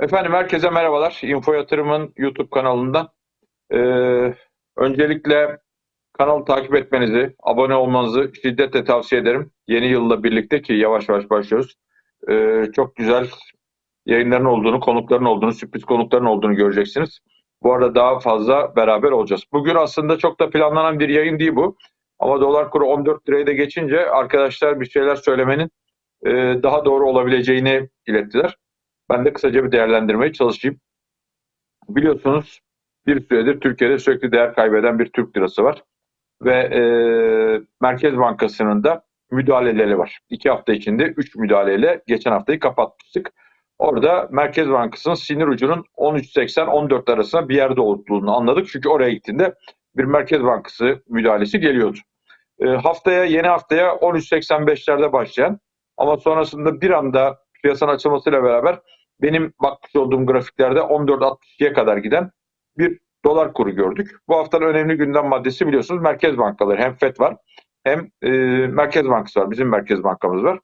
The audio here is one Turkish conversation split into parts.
Efendim herkese merhabalar. Info Yatırım'ın YouTube kanalından. Ee, öncelikle kanalı takip etmenizi, abone olmanızı şiddetle tavsiye ederim. Yeni yılla birlikte ki yavaş yavaş başlıyoruz. Ee, çok güzel yayınların olduğunu, konukların olduğunu, sürpriz konukların olduğunu göreceksiniz. Bu arada daha fazla beraber olacağız. Bugün aslında çok da planlanan bir yayın değil bu. Ama dolar kuru 14 liraya da geçince arkadaşlar bir şeyler söylemenin e, daha doğru olabileceğini ilettiler. Ben de kısaca bir değerlendirmeye çalışayım. Biliyorsunuz bir süredir Türkiye'de sürekli değer kaybeden bir Türk lirası var. Ve e, Merkez Bankası'nın da müdahaleleri var. İki hafta içinde üç müdahaleyle geçen haftayı kapatmıştık. Orada Merkez Bankası'nın sinir ucunun 13.80-14 arasında bir yerde olduğunu anladık. Çünkü oraya gittiğinde bir Merkez Bankası müdahalesi geliyordu. E, haftaya yeni haftaya 13.85'lerde başlayan ama sonrasında bir anda piyasanın açılmasıyla beraber benim bakmış olduğum grafiklerde 14.62'ye kadar giden bir dolar kuru gördük. Bu haftanın önemli gündem maddesi biliyorsunuz merkez bankaları. Hem FED var hem e, Merkez Bankası var. Bizim Merkez Bankamız var.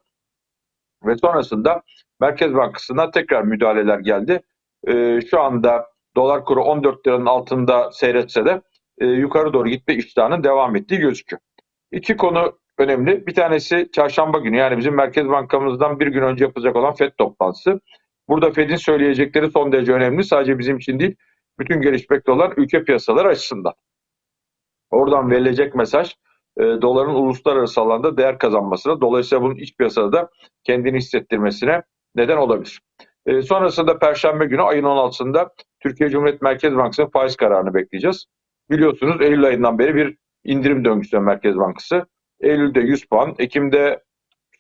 Ve sonrasında Merkez Bankası'na tekrar müdahaleler geldi. E, şu anda dolar kuru 14 liranın altında seyretse de e, yukarı doğru gitme iştahının devam ettiği gözüküyor. İki konu önemli. Bir tanesi çarşamba günü yani bizim Merkez Bankamızdan bir gün önce yapılacak olan FED toplantısı. Burada Fed'in söyleyecekleri son derece önemli. Sadece bizim için değil, bütün gelişmekte olan ülke piyasaları açısından. Oradan verilecek mesaj e, doların uluslararası alanda değer kazanmasına, dolayısıyla bunun iç piyasada da kendini hissettirmesine neden olabilir. E, sonrasında Perşembe günü ayın 16'sında Türkiye Cumhuriyet Merkez Bankası'nın faiz kararını bekleyeceğiz. Biliyorsunuz Eylül ayından beri bir indirim döngüsü Merkez Bankası. Eylül'de 100 puan, Ekim'de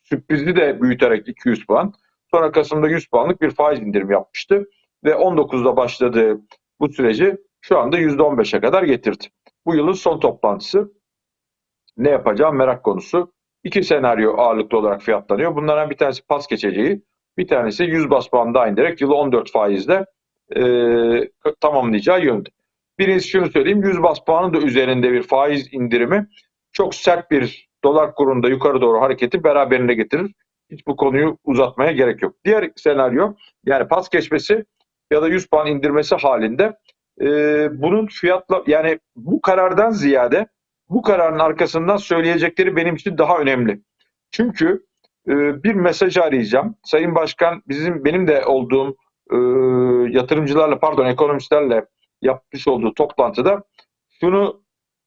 sürprizi de büyüterek 200 puan. Sonra Kasım'da 100 puanlık bir faiz indirim yapmıştı. Ve 19'da başladığı bu süreci şu anda %15'e kadar getirdi. Bu yılın son toplantısı. Ne yapacağım merak konusu. İki senaryo ağırlıklı olarak fiyatlanıyor. Bunlardan bir tanesi pas geçeceği, bir tanesi 100 bas puan daha indirerek yılı 14 faizle e, tamamlayacağı yönde. Birincisi şunu söyleyeyim, 100 bas puanın da üzerinde bir faiz indirimi çok sert bir dolar kurunda yukarı doğru hareketi beraberinde getirir. Hiç bu konuyu uzatmaya gerek yok. Diğer senaryo yani pas geçmesi ya da 100 puan indirmesi halinde e, bunun fiyatla yani bu karardan ziyade bu kararın arkasından söyleyecekleri benim için daha önemli. Çünkü e, bir mesaj arayacağım. Sayın Başkan bizim benim de olduğum e, yatırımcılarla pardon ekonomistlerle yapmış olduğu toplantıda şunu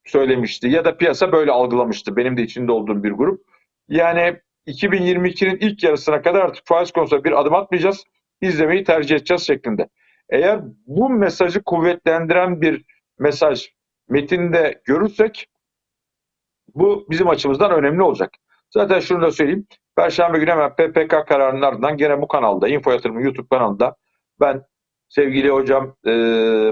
söylemişti ya da piyasa böyle algılamıştı. Benim de içinde olduğum bir grup. Yani 2022'nin ilk yarısına kadar artık faiz konusunda bir adım atmayacağız. İzlemeyi tercih edeceğiz şeklinde. Eğer bu mesajı kuvvetlendiren bir mesaj metinde görürsek bu bizim açımızdan önemli olacak. Zaten şunu da söyleyeyim. Perşembe günü hemen PPK kararının ardından gene bu kanalda, Info Yatırımı YouTube kanalında ben sevgili hocam e,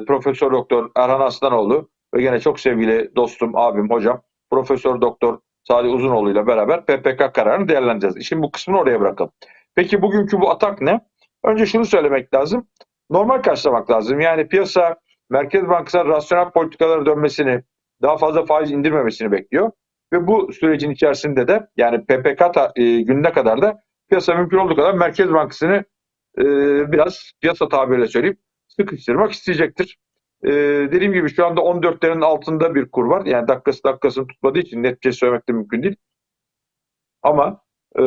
Profesör Doktor Erhan Aslanoğlu ve gene çok sevgili dostum, abim, hocam Profesör Doktor Sadi Uzunoğlu ile beraber PPK kararını değerlendireceğiz. İşin bu kısmını oraya bırakalım. Peki bugünkü bu atak ne? Önce şunu söylemek lazım. Normal karşılamak lazım. Yani piyasa Merkez Bankası'nın rasyonel politikalara dönmesini, daha fazla faiz indirmemesini bekliyor. Ve bu sürecin içerisinde de yani PPK ta, e, gününe kadar da piyasa mümkün olduğu kadar Merkez Bankası'nı e, biraz piyasa tabiriyle söyleyeyim sıkıştırmak isteyecektir. E, dediğim gibi şu anda 14'lerin altında bir kur var. Yani dakikası dakikasını tutmadığı için net bir şey söylemek de mümkün değil. Ama e,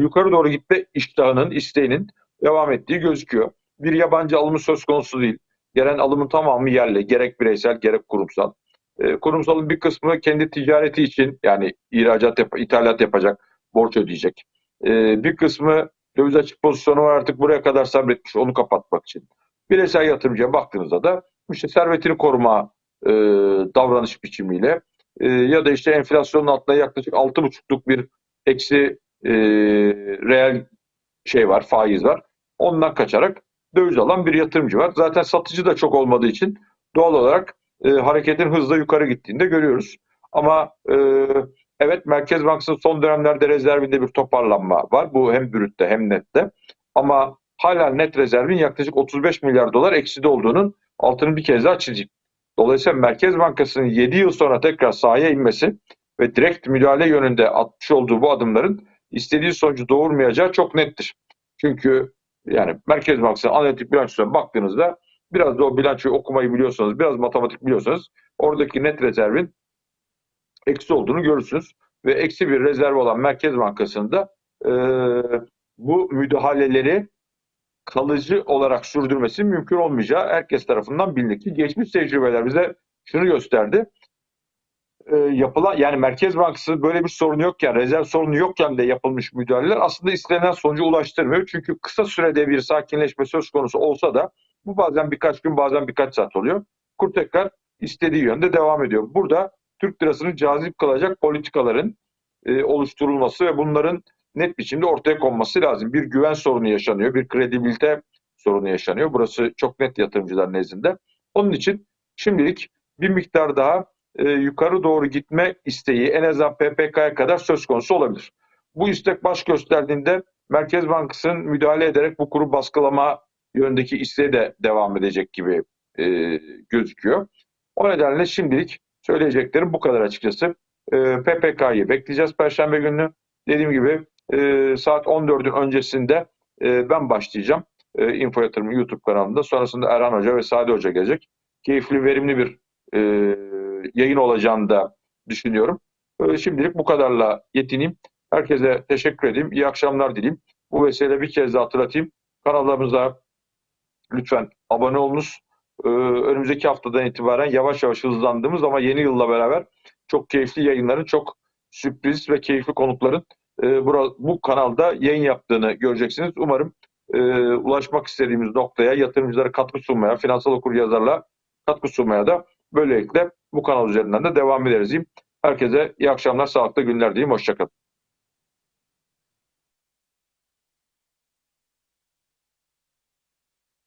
yukarı doğru gitme iştahının, isteğinin devam ettiği gözüküyor. Bir yabancı alımı söz konusu değil. Gelen alımın tamamı yerli. Gerek bireysel gerek kurumsal. E, kurumsalın bir kısmı kendi ticareti için yani ihracat, yap ithalat yapacak, borç ödeyecek. E, bir kısmı döviz açık pozisyonu var artık buraya kadar sabretmiş onu kapatmak için. Bireysel yatırımcıya baktığınızda da işte servetini koruma e, davranış biçimiyle e, ya da işte enflasyonun altında yaklaşık 6,5'luk bir eksi e, reel şey var, faiz var. Ondan kaçarak döviz alan bir yatırımcı var. Zaten satıcı da çok olmadığı için doğal olarak e, hareketin hızla yukarı gittiğini de görüyoruz. Ama e, evet Merkez Bankası'nın son dönemlerde rezervinde bir toparlanma var. Bu hem brütte hem nette. Ama hala net rezervin yaklaşık 35 milyar dolar ekside olduğunun altını bir kez daha çizecek. Dolayısıyla Merkez Bankası'nın 7 yıl sonra tekrar sahaya inmesi ve direkt müdahale yönünde atmış olduğu bu adımların istediği sonucu doğurmayacağı çok nettir. Çünkü Yani Merkez Bankası analitik bilançosuna baktığınızda biraz da o bilançoyu okumayı biliyorsanız, biraz matematik biliyorsanız oradaki net rezervin eksi olduğunu görürsünüz. Ve eksi bir rezerv olan Merkez Bankası'nda e, bu müdahaleleri kalıcı olarak sürdürmesi mümkün olmayacağı herkes tarafından bilinir ki geçmiş tecrübeler bize şunu gösterdi. E, yapılan yani Merkez Bankası böyle bir sorunu yokken, rezerv sorunu yokken de yapılmış müdahaleler aslında istenen sonuca ulaştırmıyor. Çünkü kısa sürede bir sakinleşme söz konusu olsa da bu bazen birkaç gün bazen birkaç saat oluyor. Kur tekrar istediği yönde devam ediyor. Burada Türk lirasını cazip kılacak politikaların e, oluşturulması ve bunların net biçimde ortaya konması lazım. Bir güven sorunu yaşanıyor, bir kredibilite sorunu yaşanıyor. Burası çok net yatırımcılar nezdinde. Onun için şimdilik bir miktar daha e, yukarı doğru gitme isteği en azından PPK'ya kadar söz konusu olabilir. Bu istek baş gösterdiğinde Merkez Bankası'nın müdahale ederek bu kuru baskılama yöndeki isteği de devam edecek gibi e, gözüküyor. O nedenle şimdilik söyleyeceklerim bu kadar açıkçası. E, PPK'yı bekleyeceğiz Perşembe günü. Dediğim gibi e, saat 14'ün öncesinde e, ben başlayacağım. E, Info Yatırım YouTube kanalında. Sonrasında Erhan Hoca ve Sadi Hoca gelecek. Keyifli, verimli bir e, yayın olacağını da düşünüyorum. E, şimdilik bu kadarla yetineyim. Herkese teşekkür edeyim. İyi akşamlar dileyim. Bu vesileyle bir kez daha hatırlatayım. Kanallarımıza lütfen abone olunuz. Ee, önümüzdeki haftadan itibaren yavaş yavaş hızlandığımız ama yeni yılla beraber çok keyifli yayınların, çok sürpriz ve keyifli konukların e, bura, bu kanalda yayın yaptığını göreceksiniz. Umarım e, ulaşmak istediğimiz noktaya yatırımcılara katkı sunmaya, finansal okuryazarla katkı sunmaya da böylelikle bu kanal üzerinden de devam ederiz. Herkese iyi akşamlar, sağlıklı günler diyeyim. Hoşçakalın.